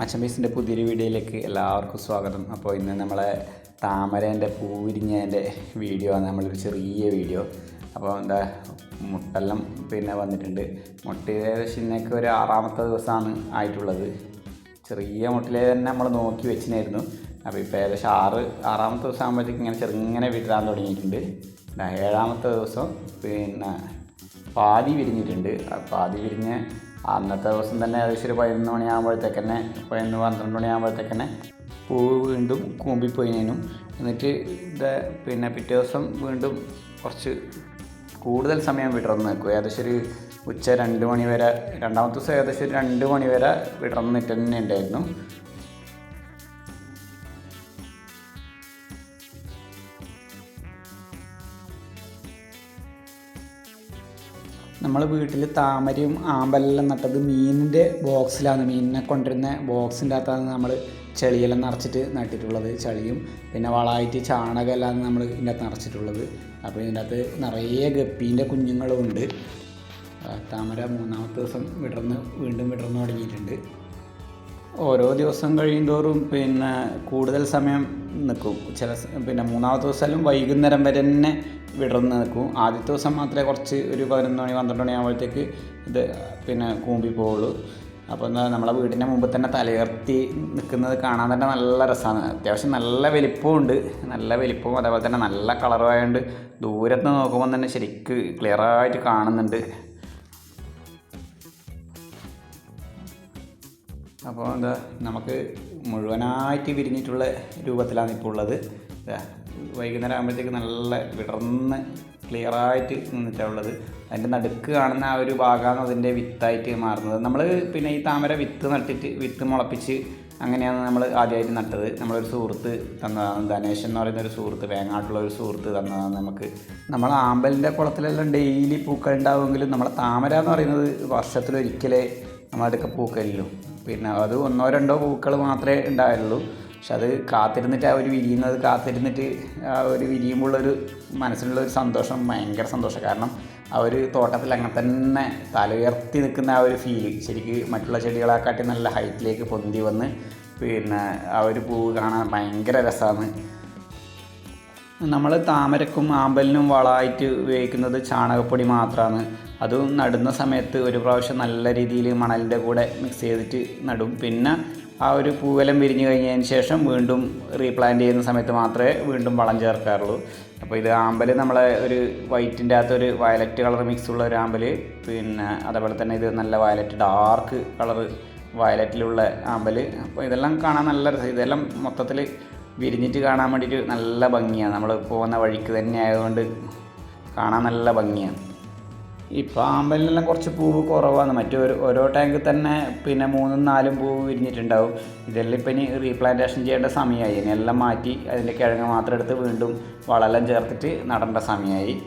മച്ചമ്പീസിന്റെ പുതിയൊരു വീഡിയോയിലേക്ക് എല്ലാവർക്കും സ്വാഗതം. അപ്പോൾ ഇന്ന് നമ്മളെ താമരേന്റെ പൂവിരിഞ്ഞതിന്റെ വീഡിയോ ആണ്. നമ്മളൊരു ചെറിയ വീഡിയോ. അപ്പോൾ എന്താ മുട്ടെല്ലാം പിന്നെ വന്നിട്ടുണ്ട്. മുട്ട ഏകദേശം ഒരു ആറാമത്തെ ദിവസമാണ് ആയിട്ടുള്ളത്. ചെറിയ മുട്ടിലെ തന്നെ നമ്മൾ നോക്കി വെച്ചിനായിരുന്നു അപ്പോൾ ഇപ്പോൾ ഏകദേശം ആറ് ആറാമത്തെ ദിവസം ആകുമ്പോഴത്തേക്ക് ഇങ്ങനെ ചെറുങ്ങനെ വിടാൻ തുടങ്ങിയിട്ടുണ്ട്. ഏഴാമത്തെ ദിവസം പിന്നെ പാതി വിരിഞ്ഞിട്ടുണ്ട്. പാതി വിരിഞ്ഞ് അന്നത്തെ ദിവസം തന്നെ ഏകദേശം ഒരു പതിനൊന്ന് മണിയാകുമ്പോഴത്തേക്ക് തന്നെ പതിനൊന്ന് പന്ത്രണ്ട് മണിയാകുമ്പോഴത്തേക്ക് തന്നെ പൂവ് വീണ്ടും കൂമ്പിപ്പോയിനും എന്നിട്ട് ഇത് പിന്നെ പിറ്റേ ദിവസം വീണ്ടും കുറച്ച് കൂടുതൽ സമയം വിടർന്ന് നിൽക്കും. ഏകദേശം ഒരു ഉച്ച രണ്ട് മണി വരെ രണ്ടാമത്തെ ദിവസം ഏകദേശം ഒരു രണ്ട് മണി വരെ വിടർന്നിട്ട് തന്നെ നമ്മൾ വീട്ടിൽ താമരയും ആമ്പലെല്ലാം നട്ടത് മീനിന്റെ ബോക്സിലാണ്. മീനിനെ കൊണ്ടിരുന്ന ബോക്സിന്റെ അകത്താണ് നമ്മൾ ചെളിയെല്ലാം നിറച്ചിട്ട് നട്ടിട്ടുള്ളത് ചളിയും. പിന്നെ വളമായിട്ട് ചാണകമെല്ലാം നമ്മൾ ഇതിന്റെ അകത്ത് നിറച്ചിട്ടുള്ളത്. അപ്പോൾ ഇതിന്റെ അകത്ത് നിറയെ ഗപ്പീന്റെ കുഞ്ഞുങ്ങളും ഉണ്ട് താമര മൂന്നാമത്തെ ദിവസം വിടർന്ന് വീണ്ടും വിടർന്ന് തുടങ്ങിയിട്ടുണ്ട്. ഓരോ ദിവസം കഴിയുന്തോറും പിന്നെ കൂടുതൽ സമയം നിൽക്കും ചില പിന്നെ മൂന്നാമത്തെ ദിവസം വൈകുന്നേരം വരെ തന്നെ വിടർന്ന് നിൽക്കും ആദ്യത്തെ ദിവസം മാത്രമേ കുറച്ച് ഒരു പതിനൊന്ന് മണി പന്ത്രണ്ട് മണി ആകുമ്പോഴത്തേക്ക് ഇത് പിന്നെ കൂമ്പി പോവുള്ളൂ. അപ്പോൾ എന്താ നമ്മളെ വീടിന്റെ മുമ്പ് തന്നെ തലയർത്തി നിൽക്കുന്നത് കാണാൻ തന്നെ നല്ല രസമാണ്. അത്യാവശ്യം നല്ല വലിപ്പമുണ്ട് നല്ല വലിപ്പവും അതേപോലെ തന്നെ നല്ല കളറും ആയതുകൊണ്ട് ദൂരത്ത് നോക്കുമ്പോൾ തന്നെ ശരിക്ക് ക്ലിയറായിട്ട് കാണുന്നുണ്ട്. അപ്പോൾ എന്താ നമുക്ക് മുഴുവനായിട്ട് വിരിഞ്ഞിട്ടുള്ള രൂപത്തിലാണ് ഇപ്പോൾ ഉള്ളത്. വൈകുന്നേരം ആകുമ്പോഴത്തേക്ക് നല്ല വിടർന്ന് ക്ലിയറായിട്ട് നിന്നിട്ടാണ് ഉള്ളത്. അതിന്റെ നടുക്ക് കാണുന്ന ആ ഒരു ഭാഗമാണ് അതിന്റെ വിത്തായിട്ട് മാറുന്നത്. നമ്മൾ പിന്നെ ഈ താമര വിത്ത് നട്ടിട്ട് വിത്ത് മുളപ്പിച്ച് അങ്ങനെയാണ് നമ്മൾ ആദ്യമായിട്ട് നട്ടത്. നമ്മളൊരു സുഹൃത്ത് തന്നതാണ്. ധനേശൻ എന്ന് പറയുന്ന ഒരു സുഹൃത്ത് വേങ്ങാട്ടുള്ള ഒരു സുഹൃത്ത് തന്നതാണ് നമുക്ക്. നമ്മൾ ആമ്പലിന്റെ കുളത്തിലെല്ലാം ഡെയിലി പൂക്കൾ ഉണ്ടാവുമെങ്കിലും നമ്മളെ താമര എന്ന് പറയുന്നത് വർഷത്തിലൊരിക്കലേ നമ്മളടുക്ക പൂക്കളിലും പിന്നെ അത് ഒന്നോ രണ്ടോ പൂക്കൾ മാത്രമേ ഉണ്ടായുള്ളൂ. പക്ഷെ അത് കാത്തിരുന്നിട്ട് ആ ഒരു വിരിയുന്നത് കാത്തിരുന്നിട്ട് ആ ഒരു വിരിയുമ്പോഴുള്ളൊരു മനസ്സിലുള്ള ഒരു സന്തോഷം ഭയങ്കര സന്തോഷം. കാരണം ആ ഒരു തോട്ടത്തിൽ അങ്ങനെ തന്നെ തല ഉയർത്തി നിൽക്കുന്ന ആ ഒരു ഫീൽ ശരിക്ക് മറ്റുള്ള ചെടികളെക്കാട്ടി നല്ല ഹൈറ്റിലേക്ക് പൊന്തി വന്ന് പിന്നെ ആ ഒരു പൂവ് കാണാൻ ഭയങ്കര രസമാണ്. നമ്മൾ താമരക്കും ആമ്പലിനും വളമായിട്ട് ഉപയോഗിക്കുന്നത് ചാണകപ്പൊടി മാത്രമാണ് അതും നടുന്ന സമയത്ത് ഒരു പ്രാവശ്യം നല്ല രീതിയിൽ മണലിന്റെ കൂടെ മിക്സ് ചെയ്തിട്ട് നടും. പിന്നെ ആ ഒരു പൂവലം വിരിഞ്ഞു കഴിഞ്ഞതിന് ശേഷം വീണ്ടും റീപ്ലാന്റ് ചെയ്യുന്ന സമയത്ത് മാത്രമേ വീണ്ടും വളം ചേർക്കാറുള്ളൂ. അപ്പോൾ ഇത് ആമ്പൽ നമ്മളെ ഒരു വൈറ്റിന്റെ അകത്തൊരു വയലറ്റ് കളർ മിക്സ് ഉള്ള ഒരു ആമ്പൽ പിന്നെ അതേപോലെ തന്നെ ഇത് നല്ല വയലറ്റ് ഡാർക്ക് കളർ വയലറ്റിലുള്ള ആമ്പൽ അപ്പോൾ ഇതെല്ലാം കാണാൻ നല്ല രസം. ഇതെല്ലാം മൊത്തത്തിൽ വിരിഞ്ഞിട്ട് കാണാൻ വേണ്ടിയിട്ട് നല്ല ഭംഗിയാണ്. നമ്മൾ പോകുന്ന വഴിക്ക് തന്നെ ആയതുകൊണ്ട് കാണാൻ നല്ല ഭംഗിയാണ്. ഈ ആമ്പലിനെല്ലാം കുറച്ച് പൂവ് കുറവാണ്. മറ്റു ഒരു ഓരോ ടാങ്കിൽ തന്നെ പിന്നെ മൂന്നും നാലും പൂവ് വിരിഞ്ഞിട്ടുണ്ടാവും. ഇതെല്ലാം ഇപ്പം ഇനി റീപ്ലാന്റേഷൻ ചെയ്യേണ്ട സമയമായി. ഇനി എല്ലാം മാറ്റി അതിന്റെ കിഴങ്ങ് മാത്രം എടുത്ത് വീണ്ടും വളമെല്ലാം ചേർത്തിട്ട് നടേണ്ട സമയമായി.